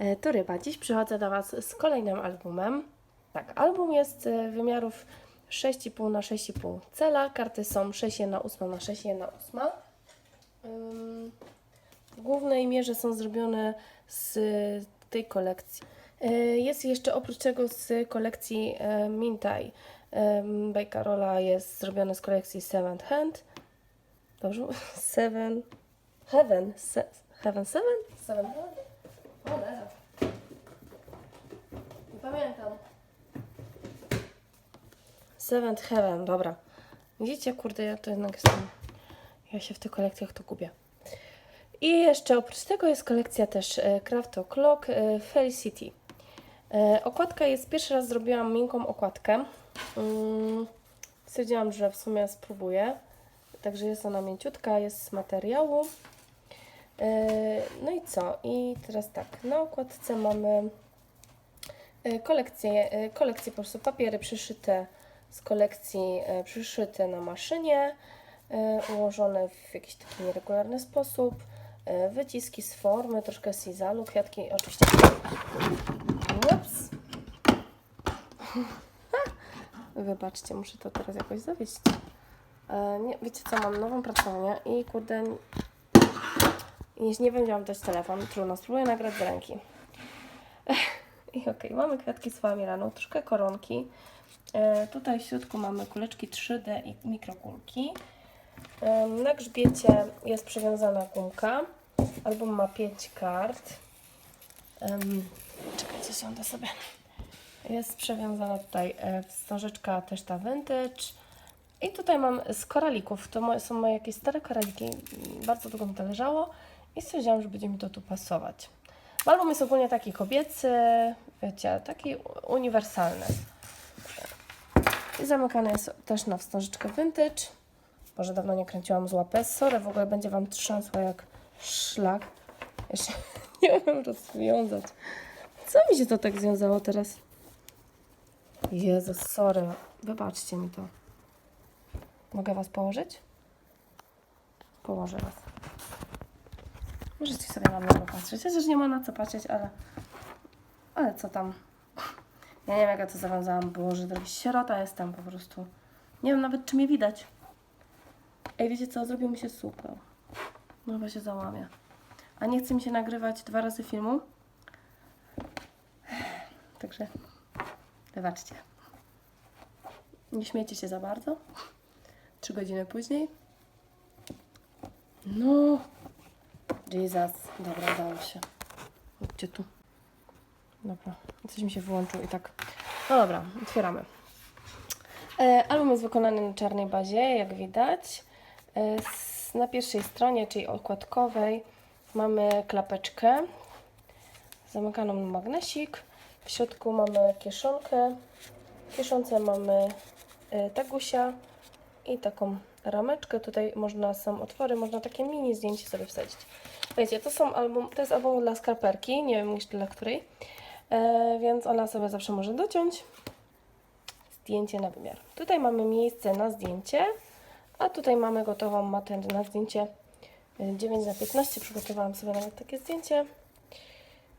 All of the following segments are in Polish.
E, To Ryba. Dziś przychodzę do Was z kolejnym albumem. Tak, album jest e, wymiarów 6,5 na 6,5 cala. Karty są 6,1 na 8 na 6,1 na 8. Ym, W głównej mierze są zrobione z tej kolekcji. E, Jest jeszcze oprócz tego z kolekcji By Carola jest zrobione z kolekcji Seventh Hand. Dobrze? Seven. Heaven. Se, heaven Seven? Seven Heaven? Nie pamiętam. Seventh Heaven, dobra. Widzicie, kurde, ja to jednak jestem. Ja się w tych kolekcjach to gubię. I jeszcze oprócz tego jest kolekcja też e, Craft O'Clock e, Felicity. E, Okładka jest, pierwszy raz zrobiłam miękką okładkę. Mm, Stwierdziłam, że w sumie spróbuję. Także jest ona mięciutka, jest z materiału. E, No i co? I teraz tak, na okładce mamy e, kolekcję, e, kolekcję po prostu papiery przyszyte z kolekcji e, przyszyte na maszynie, ułożone w jakiś taki nieregularny sposób, wyciski z formy, troszkę sizalu, kwiatki oczywiście. Ups. Wybaczcie, muszę to teraz jakoś zawieść. Nie, wiecie co, mam nową pracownię i kurde, nie, nie mam dać telefon. Trudno, spróbuję nagrać z ręki. I okej, mamy kwiatki z famiraną, troszkę koronki. E, tutaj w środku mamy kuleczki 3D i mikrokulki. E, na grzbiecie jest przywiązana gumka. Album ma 5 kart. Em, czekajcie, siądę sobie. Jest przewiązana tutaj e, wstążeczka też ta vintage. I tutaj mam z koralików. To są moje jakieś stare koraliki. Bardzo długo mi to leżało. I stwierdziłam, że będzie mi to tu pasować. Album jest ogólnie taki kobiecy, wiecie, taki uniwersalny. I zamykany jest też na wstążeczkę vintage. Boże, dawno nie kręciłam z łapy. Sorry, w ogóle będzie Wam trzęsła jak szlak. Się nie umiem rozwiązać. Co mi się to tak związało teraz? Jezus, sorry. Wybaczcie mi to. Mogę Was położyć? Położę Was. Możecie sobie na mnie popatrzeć. Chociaż nie ma na co patrzeć, ale... Ale co tam? Ja nie wiem, jak ja to zawiązałam. Boże, drogi sierota jestem po prostu. Nie wiem nawet, czy mnie widać. Ej, wiecie co? Zrobił mi się super. No chyba się załamie. A nie chce mi się nagrywać dwa razy filmu. Także wybaczcie. Nie śmiejcie się za bardzo. Trzy godziny później. No. Jesus. Dobra, udało się. Chodźcie tu. Dobra. Coś mi się wyłączył i tak. No dobra, otwieramy. E, album jest wykonany na czarnej bazie, jak widać. E, na pierwszej stronie, czyli okładkowej, mamy klapeczkę zamykaną na magnesik. W środku mamy kieszonkę. W kieszonce mamy e, tagusia i taką rameczkę. Tutaj można, są otwory, można takie mini zdjęcie sobie wsadzić. Wiecie, to są album, to jest album dla skarperki, nie wiem jeszcze dla której, e, więc ona sobie zawsze może dociąć zdjęcie na wymiar. Tutaj mamy miejsce na zdjęcie, a tutaj mamy gotową matę na zdjęcie e, 9 na 15 Przygotowałam sobie nawet takie zdjęcie,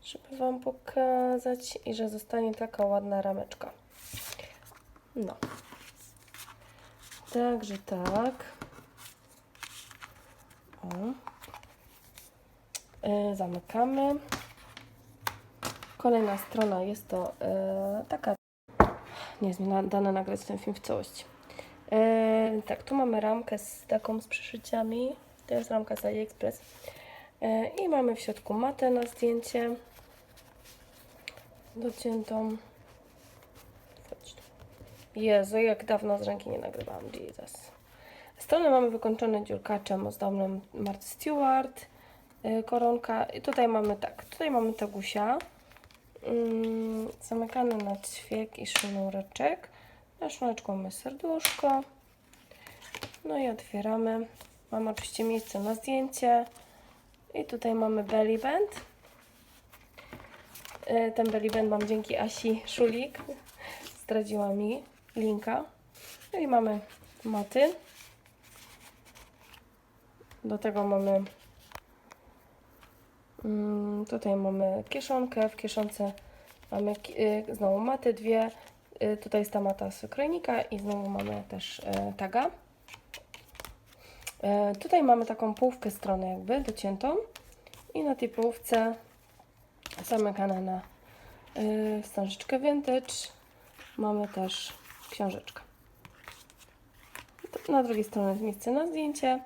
żeby Wam pokazać i że zostanie taka ładna rameczka. No. Także tak. O. E, zamykamy. Kolejna strona jest to e, taka. Nie jest dane nagrać ten film w całości. E, tak, tu mamy ramkę z taką z przyszyciami. To jest ramka z AliExpress. I mamy w środku matę na zdjęcie. Dociętą. Jezu, jak dawno z ręki nie nagrywałam. Jesus. Stronę mamy wykończone dziurkaczem ozdobnym Martha Stewart. Y, Koronka. I tutaj mamy tak. Tutaj mamy tagusia. Mm, zamykany na ćwiek i sznureczek. Na sznureczku mamy serduszko. No i otwieramy. Mamy oczywiście miejsce na zdjęcie. I tutaj mamy belly band. Y, Ten belly band mam dzięki Asi Szulik. Zdradziła mi linka. No i mamy maty. Do tego mamy tutaj mamy kieszonkę, w kieszonce mamy y, znowu maty dwie. Y, tutaj jest ta mata z krojnika i znowu mamy też y, taga. Tutaj mamy taką połówkę strony jakby dociętą i na tej połówce zamykane na wstążeczkę vintage. Mamy też książeczkę. Na drugiej stronie jest miejsce na zdjęcie.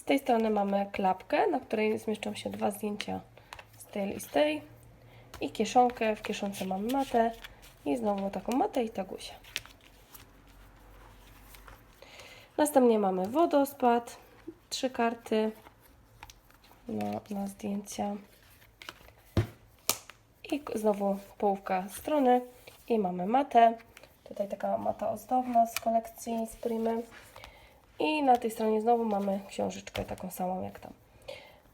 Z tej strony mamy klapkę, na której zmieszczą się dwa zdjęcia z tej i z tej. I kieszonkę. W kieszonce mamy matę. I znowu taką matę i tagusię. Następnie mamy wodospad. Trzy karty na, na zdjęcia. I znowu połówka strony. I mamy matę. Tutaj taka mata ozdobna z kolekcji z Primy. I na tej stronie znowu mamy książeczkę taką samą jak tam.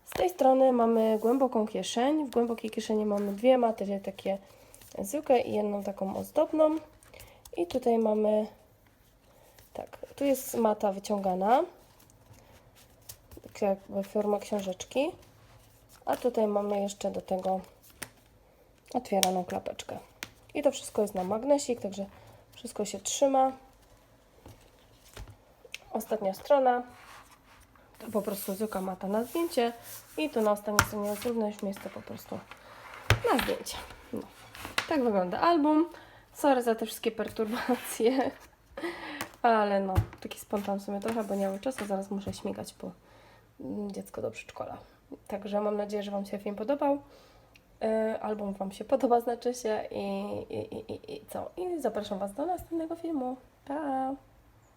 Z tej strony mamy głęboką kieszeń. W głębokiej kieszeni mamy dwie maty, takie zwykłe i jedną taką ozdobną. I tutaj mamy tak, tu jest mata wyciągana, jakby forma książeczki. A tutaj mamy jeszcze do tego otwieraną klapeczkę. I to wszystko jest na magnesik, także wszystko się trzyma. Ostatnia strona. To po prostu zwykła mata na zdjęcie. I tu na ostatniej stronie jest również miejsce po prostu na zdjęcie. No. Tak wygląda album. Sorry za te wszystkie perturbacje. Ale no, taki spontan w sumie trochę, bo nie mam czasu. Zaraz muszę śmigać po mm, dziecko do przedszkola. Także mam nadzieję, że Wam się film podobał. Yy, album Wam się podoba, znaczy się. I, i, i, i, i co? I zapraszam Was do następnego filmu. Pa!